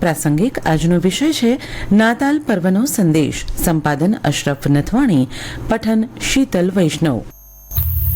પ્રાસંગિક આજનો વિષય છે નાતાલ પર્વનો સંદેશ. સંપાદન અશરફ નથવાણી. પઠન શીતલ વૈષ્ણવ.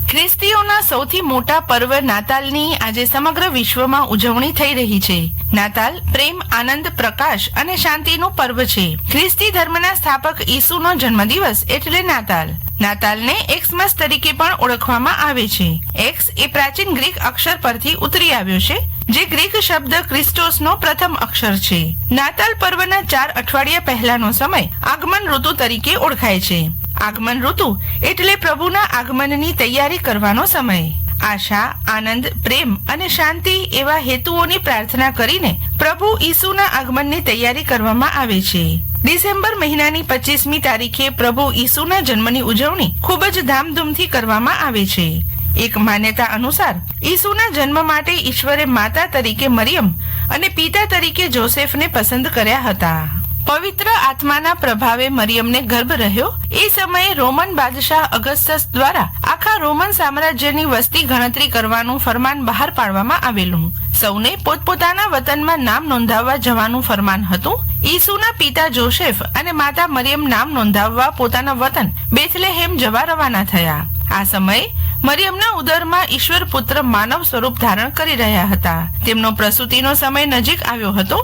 ખ્રિસ્તીઓના સૌથી મોટા પર્વ નાતાલની આજે સમગ્ર વિશ્વમાં ઉજવણી થઈ રહી છે. નાતાલ પ્રેમ, આનંદ, પ્રકાશ અને શાંતિનું પર્વ છે. ખ્રિસ્તી ધર્મના સ્થાપક ઈસુનો જન્મદિવસ એટલે નાતાલ. નાતાલને એક્સમસ તરીકે પણ ઓળખવામાં આવે છે. એક્સ એ પ્રાચીન ગ્રીક અક્ષર પરથી ઉતરી આવ્યો છે જે ગ્રીક શબ્દ ક્રિસ્ટોસનો પ્રથમ અક્ષર છે. નાતાલ પર્વના ચાર અઠવાડિયા પહેલાનો સમય આગમન ઋતુ તરીકે ઓળખાય છે. આગમન ઋતુ એટલે પ્રભુના આગમનની તૈયારી કરવાનો સમય. આશા, આનંદ, પ્રેમ અને શાંતિ એવા હેતુઓની પ્રાર્થના કરીને પ્રભુ ઈસુના આગમનની તૈયારી કરવામાં આવે છે. ડિસેમ્બર મહિનાની પચીસમી તારીખે પ્રભુ ઈસુના જન્મની ઉજવણી ખૂબ જ ધામધૂમથી કરવામાં આવે છે. એક માન્યતા અનુસાર ઈસુના જન્મ માટે ઈશ્વરે માતા તરીકે મરિયમ અને પિતા તરીકે જોસેફને પસંદ કર્યા હતા. પવિત્ર આત્માના પ્રભાવે મરિયમને ગર્ભ રહ્યો. એ સમયે રોમન બાદશાહ અગસ્તસ દ્વારા આખા રોમન સામ્રાજ્યની વસ્તી ગણતરી કરવાનું ફરમાન બહાર પાડવામાં આવેલું. સૌને પોતપોતાના વતનમાં નામ નોંધાવવા જવાનું ફરમાન હતું. ઈસુના પિતા જોસેફ અને માતા મરિયમ નામ નોંધાવવા પોતાના વતન બેથલેહેમ જવા રવાના થયા. આ સમયે મરિયમના ઉદરમાં ઈશ્વર પુત્ર માનવ સ્વરૂપ ધારણ કરી રહ્યા હતા. તેમનો પ્રસૂતિનો સમય નજીક આવ્યો હતો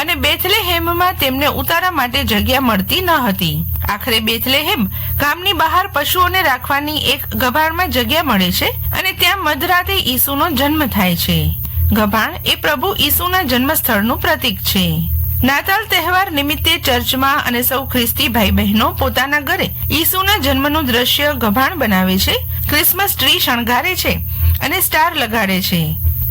અને બેથલેહેમમાં તેમને ઉતારા માટે જગ્યા મળતી ન હતી. આખરે બેથલેહેમ ગામની બહાર પશુઓને રાખવાની એક ગભાણમાં જગ્યા મળે છે અને ત્યાં મધરાતે ઈસુનો જન્મ થાય છે. ગભાણ એ પ્રભુ ઈસુના જન્મ સ્થળનું પ્રતીક છે. નાતાલ તહેવાર નિમિત્તે ચર્ચમાં અને સૌ ખ્રિસ્તી ભાઈ બહેનો પોતાના ઘરે ઈસુના જન્મનું દ્રશ્ય ગભાણ બનાવે છે, ક્રિસમસ ટ્રી શણગારે છે અને સ્ટાર લગાડે છે.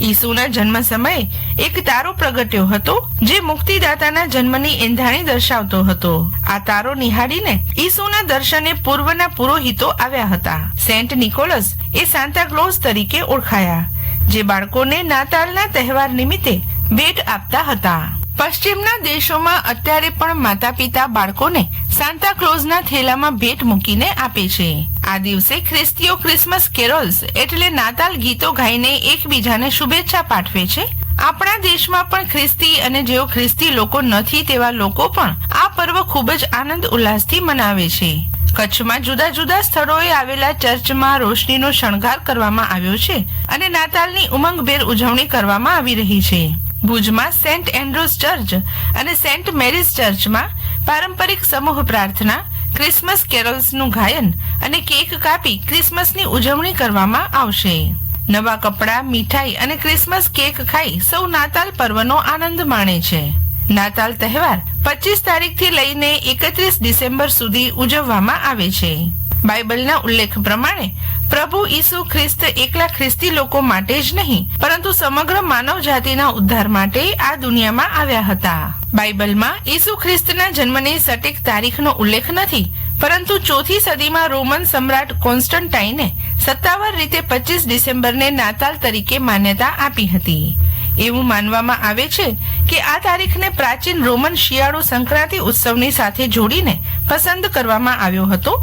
ઈસુના જન્મ સમયે એક તારો પ્રગટ્યો હતો, જે મુક્તિદાતાના જન્મની એંધાણી દર્શાવતો હતો. આ તારો નિહાળીને ઈસુના દર્શને પૂર્વના પુરોહિતો આવ્યા હતા. સેન્ટ નિકોલસ એ સાન્તા ક્લોઝ તરીકે ઓળખાયા, જે બાળકોને નાતાલના તહેવાર નિમિત્તે ભેટ આપતા હતા. પશ્ચિમના દેશોમાં અત્યારે પણ માતા પિતા બાળકોને સાન્તા ક્લોઝના થેલામાં ભેટ મૂકીને આપે છે. આ દિવસે ખ્રિસ્તીઓ ક્રિસમસ કેરોલ્સ એટલે નાતાલ ગીતો ગાઈને એકબીજાને શુભેચ્છા પાઠવે છે. આપણા દેશમાં પણ ખ્રિસ્તી અને જેઓ ખ્રિસ્તી લોકો નથી તેવા લોકો પણ આ પર્વ ખૂબ જ આનંદ ઉલ્લાસથી મનાવે છે. કચ્છમાં જુદા જુદા સ્થળોએ આવેલા ચર્ચમાં રોશનીનો શણગાર કરવામાં આવ્યો છે અને નાતાલની ઉમંગભેર ઉજવણી કરવામાં આવી રહી છે. ભુજમાં સેન્ટ એન્ડ્રુસ ચર્ચ અને સેન્ટ મેરીઝ ચર્ચમાં પારંપરિક સમૂહ પ્રાર્થના, ક્રિસમસ કેરોલ્સનું ગાયન અને કેક કાપી ક્રિસમસની ઉજવણી કરવામાં આવશે. નવા કપડાં, મીઠાઈ અને ક્રિસમસ કેક ખાઈ સૌ નાતાલ પર્વનો આનંદ માણે છે. નાતાલ તહેવાર પચીસ તારીખથી લઈને એકત્રીસ ડિસેમ્બર સુધી ઉજવવામાં આવે છે. બાઇબલના ઉલ્લેખ પ્રમાણે, પ્રભુ ઈસુ ખ્રિસ્ત એકલા ખ્રિસ્તી લોકો માટે જ નહીં, પરંતુ સમગ્ર માનવ જાતિના ઉદ્ધાર માટે આ દુનિયામાં આવ્યા હતા. બાઇબલમાં ઈસુ ખ્રિસ્તના જન્મની સટીક તારીખનો ઉલ્લેખ નથી, પરંતુ ચોથી સદીમાં રોમન સમ્રાટ કોન્સ્ટન્ટાઈને સત્તાવાર રીતે પચીસ ડિસેમ્બરને નાતાલ તરીકે માન્યતા આપી હતી. એવું માનવામાં આવે છે કે આ તારીખને પ્રાચીન રોમન શિયાળુ સંક્રાંતિ ઉત્સવની સાથે જોડીને પસંદ કરવામાં આવ્યો હતો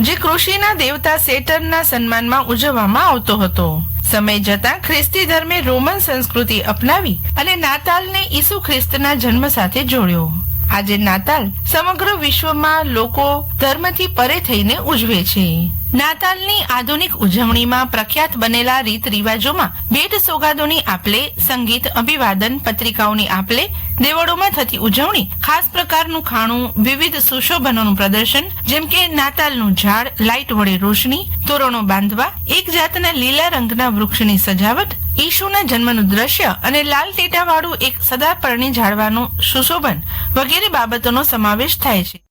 જે કૃષિના દેવતા સેટરના સન્માનમાં ઉજવવામાં આવતો હતો. સમય જતાં ખ્રિસ્તી ધર્મે રોમન સંસ્કૃતિ અપનાવી અને નાતાલને ઈસુ ખ્રિસ્તના જન્મ સાથે જોડ્યો. આજે નાતાલ સમગ્ર વિશ્વમાં લોકો ધર્મથી પરે થઈને ઉજવે છે. નાતાલની આધુનિક ઉજવણીમાં પ્રખ્યાત બનેલા રીત રિવાજોમાં ભેટ સોગાદોની આપલે, સંગીત અભિવાદન પત્રિકાઓની આપલે, દેવળોમાં થતી ઉજવણી, ખાસ પ્રકારનું ખાણું, વિવિધ સુશોભનોનું પ્રદર્શન, જેમ કે નાતાલનું ઝાડ લાઇટ વડે રોશની, તોરણો બાંધવા, એક જાતના લીલા રંગના વૃક્ષની સજાવટ ઈશુના જન્મનું દ્રશ્ય અને લાલ ટેટાવાળું એક સદાપરણી ઝાડવાનું સુશોભન વગેરે બાબતોનો સમાવેશ થાય છે.